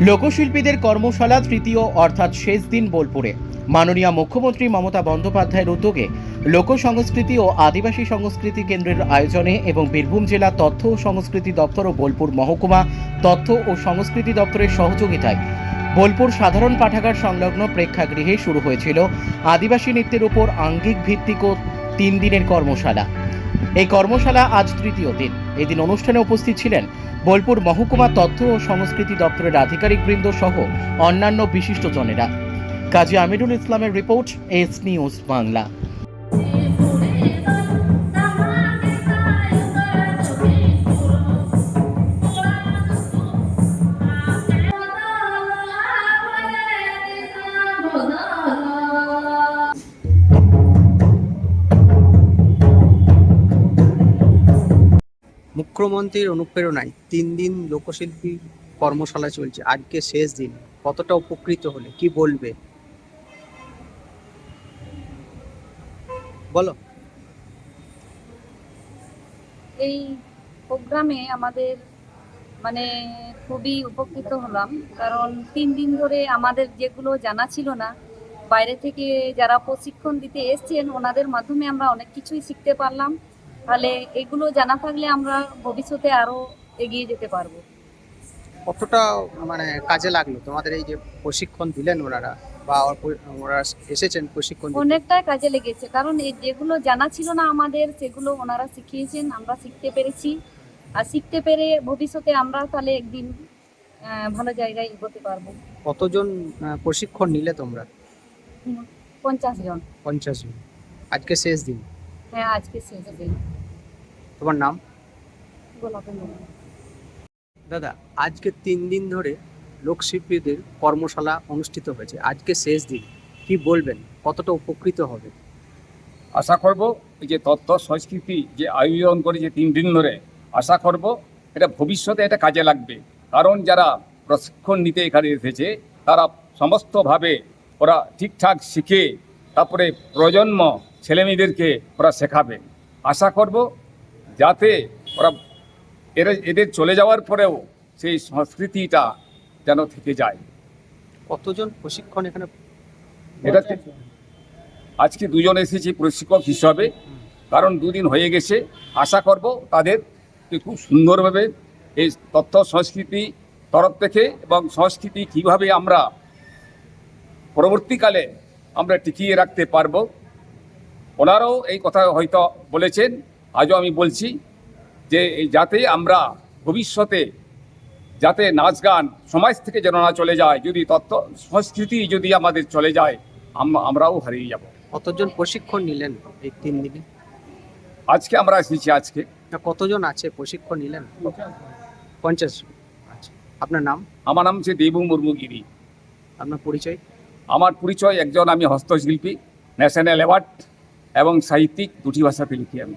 লোকশিল্পীদের কর্মশালা তৃতীয় অর্থাৎ শেষ দিন বোলপুরে। মাননীয় মুখ্যমন্ত্রী মমতা বন্দ্যোপাধ্যায়ের উদ্যোগে লোক সংস্কৃতি ও আদিবাসী সংস্কৃতি কেন্দ্রের আয়োজনে এবং বীরভূম জেলা তথ্য ও সংস্কৃতি দপ্তর ও বোলপুর মহকুমা তথ্য ও সংস্কৃতি দপ্তরের সহযোগিতায় বোলপুর সাধারণ পাঠাগার সংলগ্ন প্রেক্ষাগৃহে শুরু হয়েছিল আদিবাসী নৃত্যের উপর আঙ্গিক ভিত্তিক তিন দিনের কর্মশালা। এই কর্মশালা আজ তৃতীয় দিন। এদিন অনুষ্ঠানে উপস্থিত ছিলেন বোলপুর মহকুমা তথ্য ও সংস্কৃতি দপ্তরের আধিকারিক বৃন্দ সহ অন্যান্য বিশিষ্ট জনেরা কাজী আমিরুল ইসলামের রিপোর্ট, এস নিউজ বাংলা। মুখ্যমন্ত্রীর অনুপ্রেরণায় তিন দিন লোকশিল্পী কর্মশালা চলছে। আজকে শেষ দিন। কতটা উপকৃত হলে? কি বলবে? বলো। এই প্রোগ্রামে আমাদের মানে খুবই উপকৃত হলাম। কারণ তিন দিন ধরে আমাদের যেগুলো জানা ছিল না, বাইরে থেকে যারা প্রশিক্ষণ দিতে এসছেন, ওনাদের মাধ্যমে আমরা অনেক কিছুই শিখতে পারলাম। তাহলে এগুলো জানা থাকলে আমরা ভবিষ্যতে আরও এগিয়ে যেতে পারব। কতটা মানে কাজে লাগল? তোমাদের এই যে প্রশিক্ষণ দিলেন ওনারা বা ওরা এসেছেন প্রশিক্ষণ অনেকটাই কাজে লেগেছে। কারণ এই যেগুলো জানা ছিল না আমাদের সেগুলো ওনারা শিখিয়েছেন আমরা শিখতে পেরেছি। আর শিখতে পেরে ভবিষ্যতে আমরা তাহলে একদিন ভালো জায়গায় এগোতে পারব। কতজন প্রশিক্ষণ নিলে তোমরা? পঞ্চাশ জন। পঞ্চাশ জন। আজকে শেষ দিন। হ্যাঁ আজকে শেষ দিন তোমার নাম? গোলাপি। দাদা আজকে তিন দিন ধরে লোকশিল্পীদের কর্মশালা অনুষ্ঠিত হয়েছে। আজকে শেষ দিন। কি বলবেন? কতটা উপকৃত হবে? আশা করব এই যে তথ্য সংস্কৃতি যে আয়োজন করেছে তিন দিন ধরে আশা করব এটা ভবিষ্যতে এটা কাজে লাগবে। কারণ যারা প্রশিক্ষণ নিতে এখানে এসেছে তারা সমস্তভাবে ওরা ঠিকঠাক শিখে তারপরে প্রজন্ম ছেলেমেয়েদেরকে ওরা শেখাবে। আশা করব যাতে ওরা এরা এদের চলে যাওয়ার পরেও সেই সংস্কৃতিটা যেন থেকে যায়। কতজন প্রশিক্ষণ এখানে এটা আজকে দুজন এসেছে প্রশিক্ষক হিসাবে কারণ দুদিন হয়ে গেছে। আশা করব তাদের খুব সুন্দরভাবে এই তথ্য সংস্কৃতি তরফ থেকে এবং সংস্কৃতি কীভাবে আমরা পরবর্তীকালে আমরা টিকিয়ে রাখতে পারব ওনারাও এই কথা হয়তো বলেছেন আজও আমি বলছি যে এই যাতে আমরা ভবিষ্যতে যাতে নাচ গান সমাজ থেকে যেন না চলে যায় যদি তত্ত্ব সংস্কৃতি যদি আমাদের চলে যায় আমরাও হারিয়ে যাব। কতজন প্রশিক্ষণ নিলেন এই তিন দিনে? আজকে আমরা এসেছি আজকে। কতজন আছে প্রশিক্ষণ নিলেন? পঞ্চাশ আচ্ছা আপনার নাম? আমার নাম হচ্ছে দেবু মুর্মুগিরি আপনার পরিচয়? আমার পরিচয় একজন আমি হস্তশিল্পী ন্যাশনাল অ্যাওয়ার্ড। এবং সাহিত্যিক দুটি ভাষাতে লিখি আমি।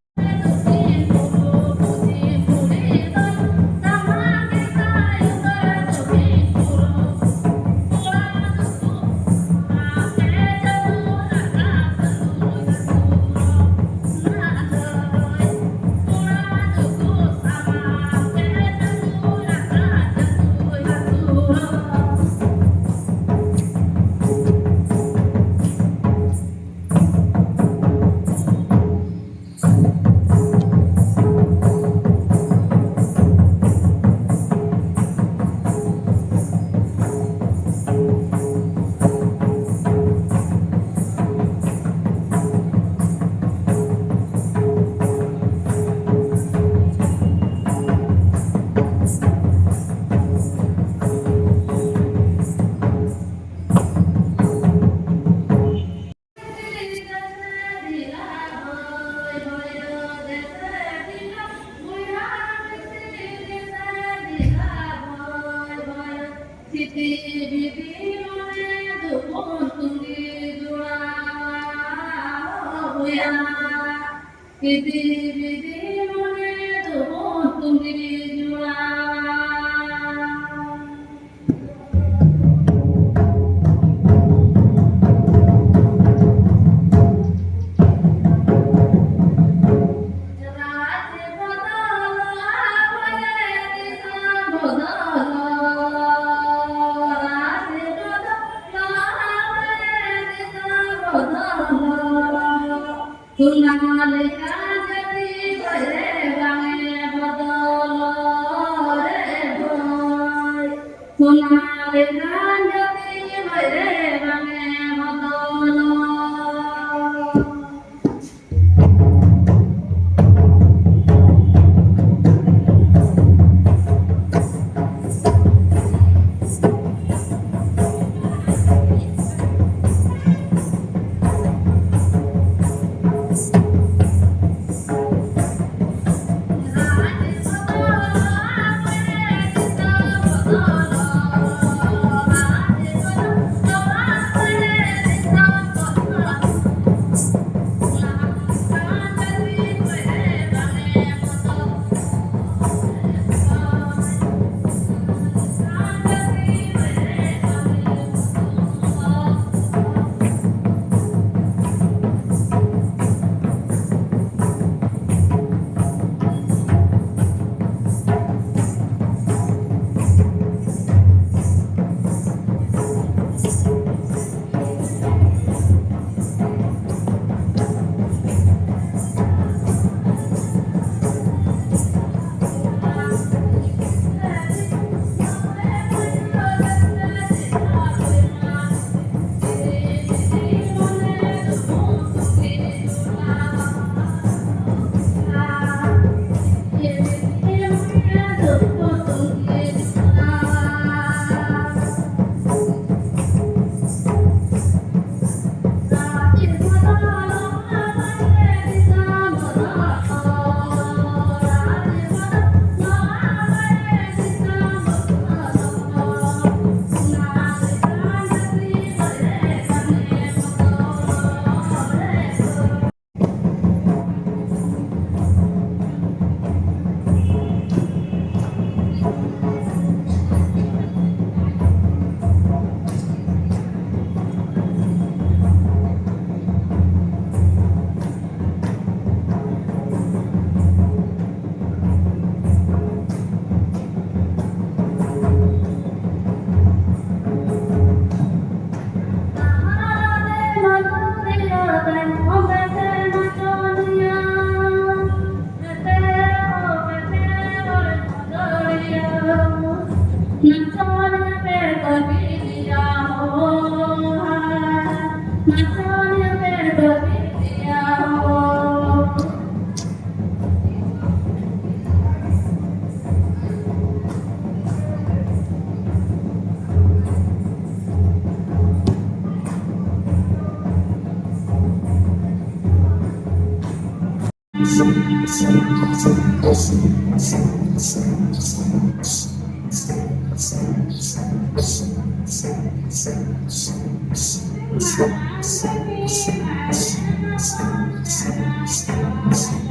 Kiti biti mone tuho tungi Tunal नचोन पे कभी दिया हो नचोन पे कभी दिया Thank you.